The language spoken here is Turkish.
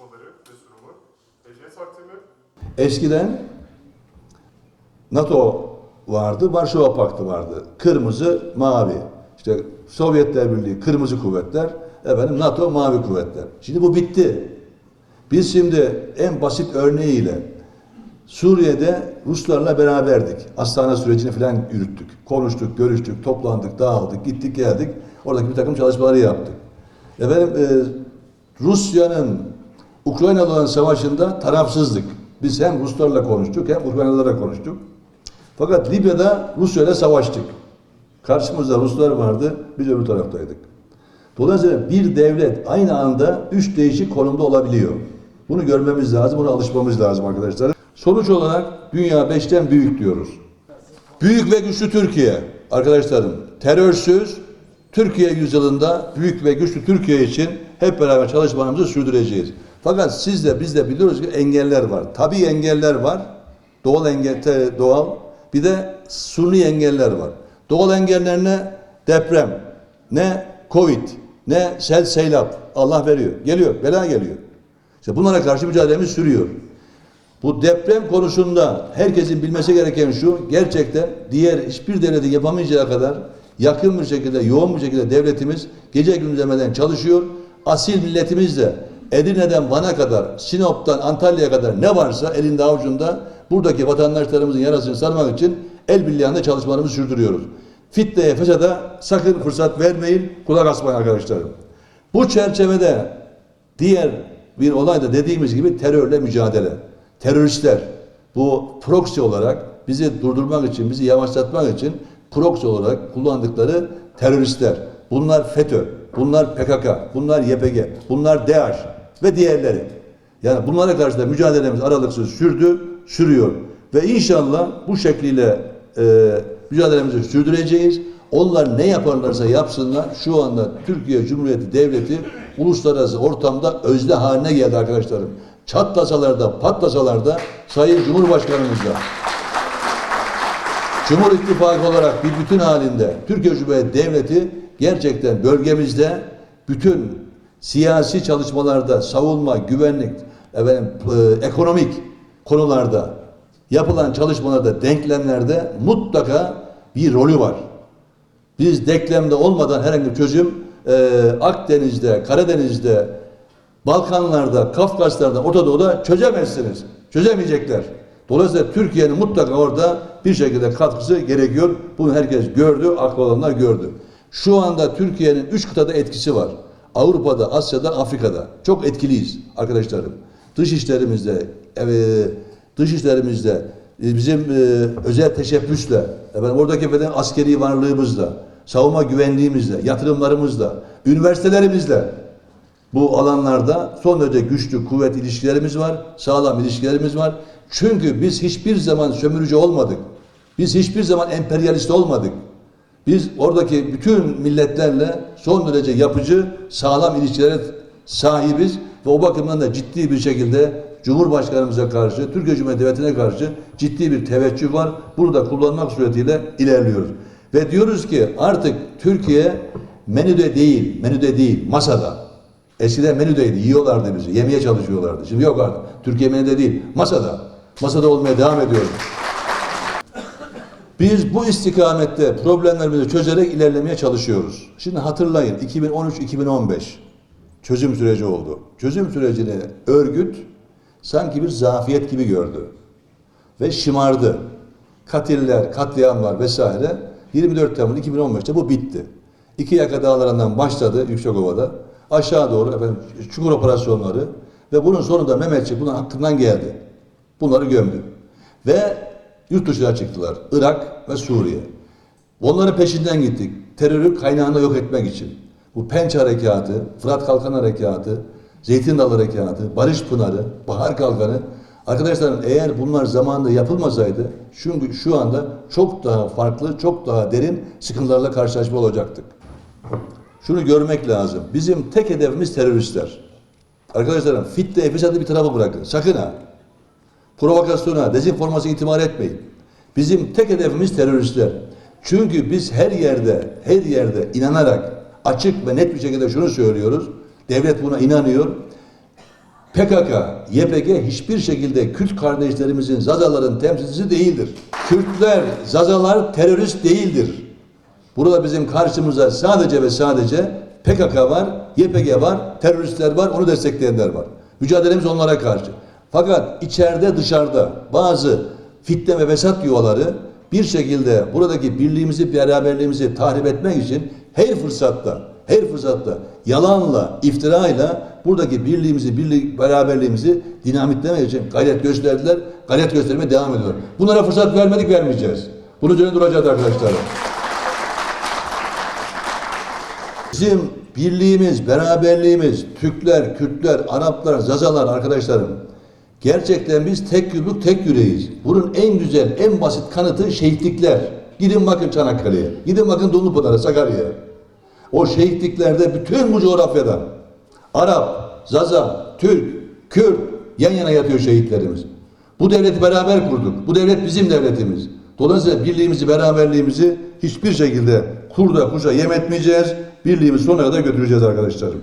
çalışmaları ve sunumu, hediye takdimi, Eskiden NATO vardı, Varşova Paktı vardı. Kırmızı, mavi. İşte Sovyetler Birliği kırmızı kuvvetler, efendim NATO mavi kuvvetler. Şimdi bu bitti. Biz şimdi en basit örneğiyle Suriye'de Ruslarla beraberdik. Astana sürecini falan yürüttük. Konuştuk, görüştük, toplandık, dağıldık, gittik geldik. Oradaki bir takım çalışmaları yaptık. Efendim e, Rusya'nın Ukrayna'da olan savaşında tarafsızlık. Biz hem Ruslarla konuştuk hem Ukraynalılarla konuştuk. Fakat Libya'da Rusya ile savaştık. Karşımızda Ruslar vardı, biz öbür taraftaydık. Dolayısıyla bir devlet aynı anda üç değişik konumda olabiliyor. Bunu görmemiz lazım, buna alışmamız lazım arkadaşlar. Sonuç olarak dünya beşten büyük diyoruz. Büyük ve güçlü Türkiye. Arkadaşlarım terörsüz Türkiye yüzyılında büyük ve güçlü Türkiye için hep beraber çalışmalarımızı sürdüreceğiz. Fakat siz de biz de biliyoruz ki engeller var. Tabii engeller var. Doğal engel, doğal. Bir de suni engeller var. Doğal engeller ne? Deprem, ne Covid, ne sel seylap. Allah veriyor. Geliyor, bela geliyor. İşte bunlara karşı mücadelemiz sürüyor. Bu deprem konusunda herkesin bilmesi gereken şu, gerçekten diğer hiçbir devletin yapamayacağı kadar yakın bir şekilde, yoğun bir şekilde devletimiz gece gündüz demeden çalışıyor. Asil milletimiz de Edirne'den Van'a kadar, Sinop'tan Antalya'ya kadar ne varsa elinde avucunda buradaki vatandaşlarımızın yarasını sarmak için el birliğinde çalışmalarımızı sürdürüyoruz. Fitneye, fesada sakın fırsat vermeyin, kulak asmayın arkadaşlarım. Bu çerçevede Diğer bir olay da dediğimiz gibi terörle mücadele. Teröristler bu proxy olarak bizi durdurmak için, bizi yavaşlatmak için proxy olarak kullandıkları teröristler. Bunlar FETÖ, bunlar PKK, bunlar YPG, bunlar DAEŞ ve diğerleri. Yani bunlara karşı da mücadelemiz aralıksız sürdü, sürüyor. Ve inşallah bu şekliyle e, mücadelemizi sürdüreceğiz. Onlar ne yaparlarsa yapsınlar şu anda Türkiye Cumhuriyeti Devleti uluslararası ortamda özne haline geldi arkadaşlarım. Çatlasalar da patlasalar da Sayın Cumhurbaşkanımızla Cumhur İttifakı olarak bir bütün halinde Türkiye Cumhuriyeti Devleti gerçekten bölgemizde bütün siyasi çalışmalarda savunma, güvenlik, efendim, e, ekonomik konularda yapılan çalışmalarda, denklemlerde mutlaka bir rolü var. Biz denklemde olmadan herhangi bir çözüm e, Akdeniz'de, Karadeniz'de, Balkanlarda, Kafkaslar'da, Orta Doğu'da çözemezsiniz. Çözemeyecekler. Dolayısıyla Türkiye'nin mutlaka orada bir şekilde katkısı gerekiyor. Bunu herkes gördü, aklı olanlar gördü. Şu anda Türkiye'nin üç kıtada etkisi var. Avrupa'da, Asya'da, Afrika'da. Çok etkiliyiz arkadaşlarım. Dış işlerimizde, e, dış işlerimizde, e, bizim e, özel teşebbüsle, efendim, oradaki efendim, askeri varlığımızla, savunma güvenliğimizle, yatırımlarımızla, üniversitelerimizle, bu alanlarda son derece güçlü kuvvet ilişkilerimiz var, sağlam ilişkilerimiz var. Çünkü biz hiçbir zaman sömürücü olmadık. Biz hiçbir zaman emperyalist olmadık. Biz oradaki bütün milletlerle son derece yapıcı, sağlam ilişkilere sahibiz ve o bakımdan da ciddi bir şekilde Cumhurbaşkanımıza karşı, Türkiye Cumhuriyeti Devleti'ne karşı ciddi bir teveccüh var. Bunu da kullanmak suretiyle ilerliyoruz. Ve diyoruz ki artık Türkiye menüde değil, menüde değil, masada. Eskiden menüdeydi, yiyorlardı bizi, yemeye çalışıyorlardı. Şimdi yok artık. Türkiye menüde değil, masada. Masada olmaya devam ediyoruz. Biz bu istikamette problemlerimizi çözerek ilerlemeye çalışıyoruz. Şimdi hatırlayın 2013-2015 çözüm süreci oldu. Çözüm sürecini örgüt sanki bir zafiyet gibi gördü. Ve şımardı. Katiller, katliamlar vesaire 24 Temmuz 2015'te bu bitti. İki yaka dağlarından başladı Yüksekova'da. Aşağı doğru efendim çukur operasyonları ve bunun sonunda Mehmetçik bunun hakkından geldi. Bunları gömdü. Ve yurt dışına çıktılar. Irak ve Suriye. Onların peşinden gittik. Terörü kaynağında yok etmek için. Bu Penç Harekatı, Fırat Kalkan Harekatı, Zeytin Dalı Harekatı, Barış Pınarı, Bahar Kalkanı. Arkadaşlarım eğer bunlar zamanında yapılmasaydı çünkü şu anda çok daha farklı, çok daha derin sıkıntılarla karşılaşma olacaktık. Şunu görmek lazım. Bizim tek hedefimiz teröristler. Arkadaşlarım fitne, fesadı bir tarafa bırakın. Sakın ha. Provokasyona, dezenformasyona itibar etmeyin. Bizim tek hedefimiz teröristler. Çünkü biz her yerde, her yerde inanarak açık ve net bir şekilde şunu söylüyoruz. Devlet buna inanıyor. PKK, YPG hiçbir şekilde Kürt kardeşlerimizin, Zazaların temsilcisi değildir. Kürtler, Zazalar terörist değildir. Burada bizim karşımıza sadece ve sadece PKK var, YPG var, teröristler var, onu destekleyenler var. Mücadelemiz onlara karşı. Fakat içeride dışarıda bazı fitne ve vesat yuvaları bir şekilde buradaki birliğimizi, beraberliğimizi tahrip etmek için her fırsatta, her fırsatta yalanla, iftirayla buradaki birliğimizi, birlik, beraberliğimizi dinamitlemek için gayret gösterdiler, gayret göstermeye devam ediyorlar. Bunlara fırsat vermedik, vermeyeceğiz. Bunun üzerine duracağız arkadaşlar. Bizim birliğimiz, beraberliğimiz, Türkler, Kürtler, Araplar, Zazalar arkadaşlarım. Gerçekten biz tek yürürlük, tek yüreğiz. Bunun en güzel, en basit kanıtı şehitlikler. Gidin bakın Çanakkale'ye, gidin bakın Dumlupınar'a, Sakarya'ya. O şehitliklerde bütün bu coğrafyadan Arap, Zaza, Türk, Kürt yan yana yatıyor şehitlerimiz. Bu devleti beraber kurduk. Bu devlet bizim devletimiz. Dolayısıyla birliğimizi, beraberliğimizi hiçbir şekilde kurda kuşa yem etmeyeceğiz. Birliğimizi sonuna kadar götüreceğiz arkadaşlarım.